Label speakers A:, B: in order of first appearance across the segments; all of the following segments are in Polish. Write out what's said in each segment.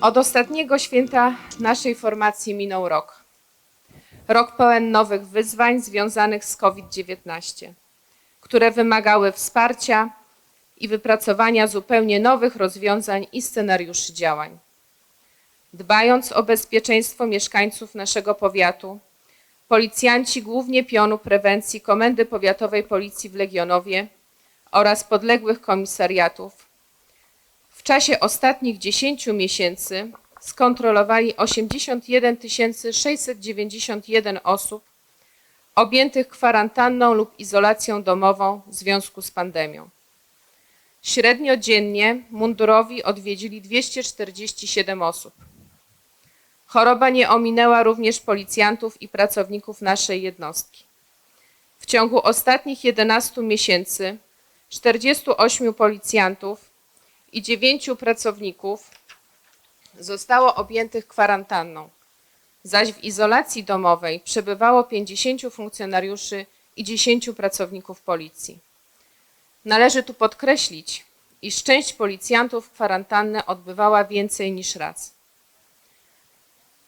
A: Od ostatniego święta naszej formacji minął rok. Rok pełen nowych wyzwań związanych z COVID-19, które wymagały wsparcia i wypracowania zupełnie nowych rozwiązań i scenariuszy działań. Dbając o bezpieczeństwo mieszkańców naszego powiatu, policjanci głównie pionu prewencji Komendy Powiatowej Policji w Legionowie oraz podległych komisariatów w czasie ostatnich 10 miesięcy skontrolowali 81 691 osób objętych kwarantanną lub izolacją domową w związku z pandemią. Średnio dziennie mundurowi odwiedzili 247 osób. Choroba nie ominęła również policjantów i pracowników naszej jednostki. W ciągu ostatnich 11 miesięcy 48 policjantów i 9 pracowników zostało objętych kwarantanną, zaś w izolacji domowej przebywało 50 funkcjonariuszy i 10 pracowników policji. Należy tu podkreślić, iż część policjantów kwarantannę odbywała więcej niż raz.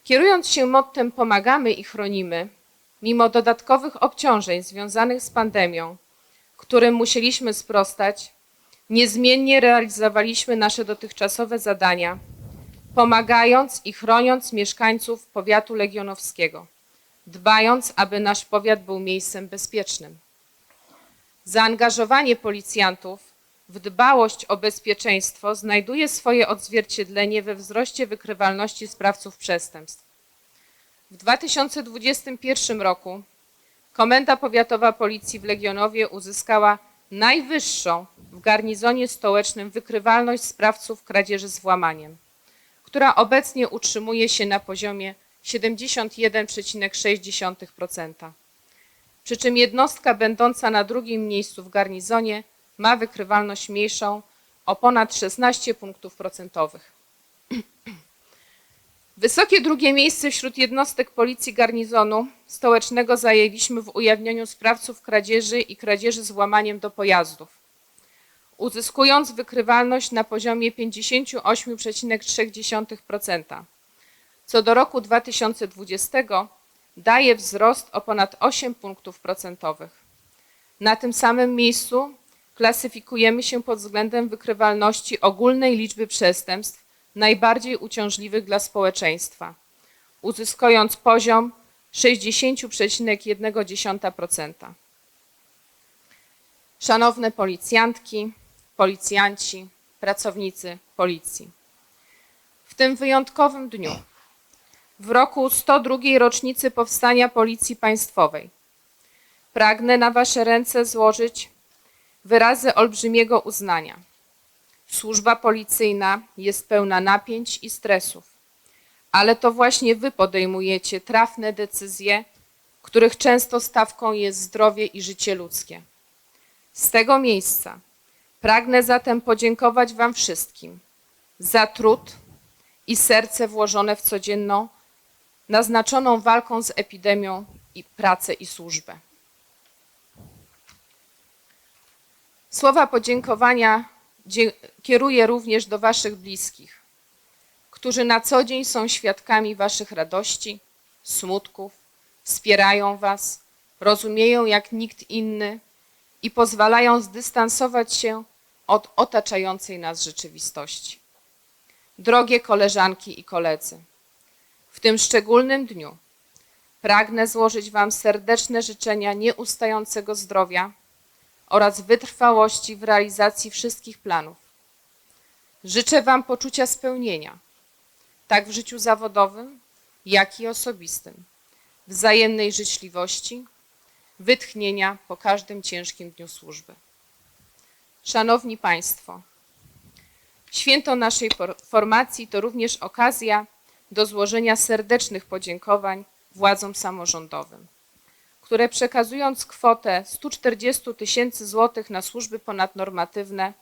A: Kierując się mottem pomagamy i chronimy, mimo dodatkowych obciążeń związanych z pandemią, którym musieliśmy sprostać, niezmiennie realizowaliśmy nasze dotychczasowe zadania, pomagając i chroniąc mieszkańców powiatu legionowskiego, dbając, aby nasz powiat był miejscem bezpiecznym. Zaangażowanie policjantów w dbałość o bezpieczeństwo znajduje swoje odzwierciedlenie we wzroście wykrywalności sprawców przestępstw. W 2021 roku Komenda Powiatowa Policji w Legionowie uzyskała najwyższą w garnizonie stołecznym wykrywalność sprawców kradzieży z włamaniem, która obecnie utrzymuje się na poziomie 71,6%. Przy czym jednostka będąca na drugim miejscu w garnizonie ma wykrywalność mniejszą o ponad 16 punktów procentowych. Wysokie drugie miejsce wśród jednostek Policji Garnizonu Stołecznego zajęliśmy w ujawnianiu sprawców kradzieży i kradzieży z włamaniem do pojazdów, uzyskując wykrywalność na poziomie 58,3%. Co do roku 2020 daje wzrost o ponad 8 punktów procentowych. Na tym samym miejscu klasyfikujemy się pod względem wykrywalności ogólnej liczby przestępstw najbardziej uciążliwych dla społeczeństwa, uzyskując poziom 60,1%. Szanowne policjantki, policjanci, pracownicy policji. W tym wyjątkowym dniu, w roku 102 rocznicy powstania Policji Państwowej, pragnę na Wasze ręce złożyć wyrazy olbrzymiego uznania. Służba policyjna jest pełna napięć i stresów, ale to właśnie Wy podejmujecie trafne decyzje, których często stawką jest zdrowie i życie ludzkie. Z tego miejsca pragnę zatem podziękować Wam wszystkim za trud i serce włożone w codzienną, naznaczoną walką z epidemią i pracę i służbę. Słowa podziękowania kieruję również do Waszych bliskich, którzy na co dzień są świadkami Waszych radości, smutków, wspierają Was, rozumieją jak nikt inny i pozwalają zdystansować się od otaczającej nas rzeczywistości. Drogie koleżanki i koledzy, w tym szczególnym dniu pragnę złożyć Wam serdeczne życzenia nieustającego zdrowia oraz wytrwałości w realizacji wszystkich planów. Życzę Wam poczucia spełnienia, tak w życiu zawodowym, jak i osobistym, wzajemnej życzliwości, wytchnienia po każdym ciężkim dniu służby. Szanowni Państwo, święto naszej formacji to również okazja do złożenia serdecznych podziękowań władzom samorządowym które przekazując kwotę 140 tysięcy złotych na służby ponadnormatywne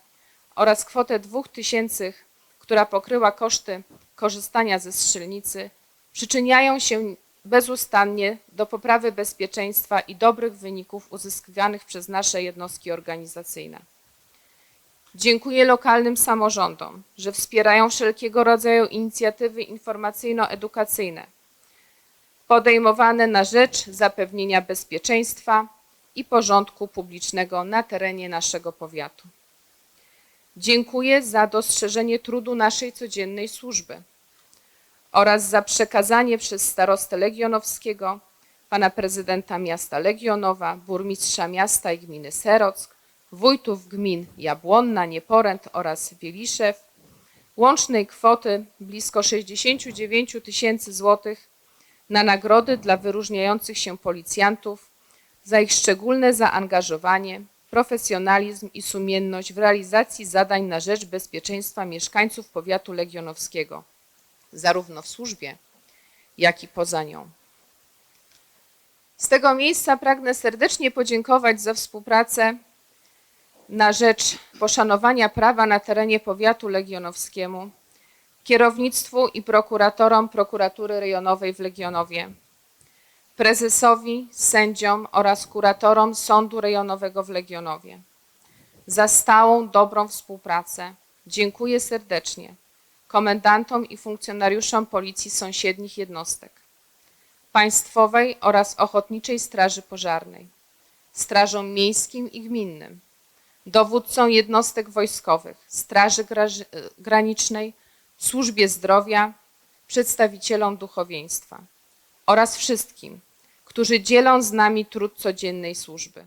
A: oraz kwotę 2 tysięcy, która pokryła koszty korzystania ze strzelnicy, przyczyniają się bezustannie do poprawy bezpieczeństwa i dobrych wyników uzyskiwanych przez nasze jednostki organizacyjne. Dziękuję lokalnym samorządom, że wspierają wszelkiego rodzaju inicjatywy informacyjno-edukacyjne podejmowane na rzecz zapewnienia bezpieczeństwa i porządku publicznego na terenie naszego powiatu. Dziękuję za dostrzeżenie trudu naszej codziennej służby oraz za przekazanie przez starostę Legionowskiego, pana prezydenta miasta Legionowa, burmistrza miasta i gminy Serock, wójtów gmin Jabłonna, Nieporęt oraz Wieliszew łącznej kwoty blisko 69 tysięcy złotych na nagrody dla wyróżniających się policjantów za ich szczególne zaangażowanie, profesjonalizm i sumienność w realizacji zadań na rzecz bezpieczeństwa mieszkańców powiatu legionowskiego, zarówno w służbie, jak i poza nią. Z tego miejsca pragnę serdecznie podziękować za współpracę na rzecz poszanowania prawa na terenie powiatu legionowskiemu, kierownictwu i prokuratorom prokuratury rejonowej w Legionowie, prezesowi, sędziom oraz kuratorom Sądu Rejonowego w Legionowie. Za stałą, dobrą współpracę dziękuję serdecznie komendantom i funkcjonariuszom Policji sąsiednich jednostek, Państwowej oraz Ochotniczej Straży Pożarnej, Strażom Miejskim i Gminnym, dowódcom jednostek wojskowych, Straży Granicznej, Służbie Zdrowia, przedstawicielom duchowieństwa oraz wszystkim, którzy dzielą z nami trud codziennej służby.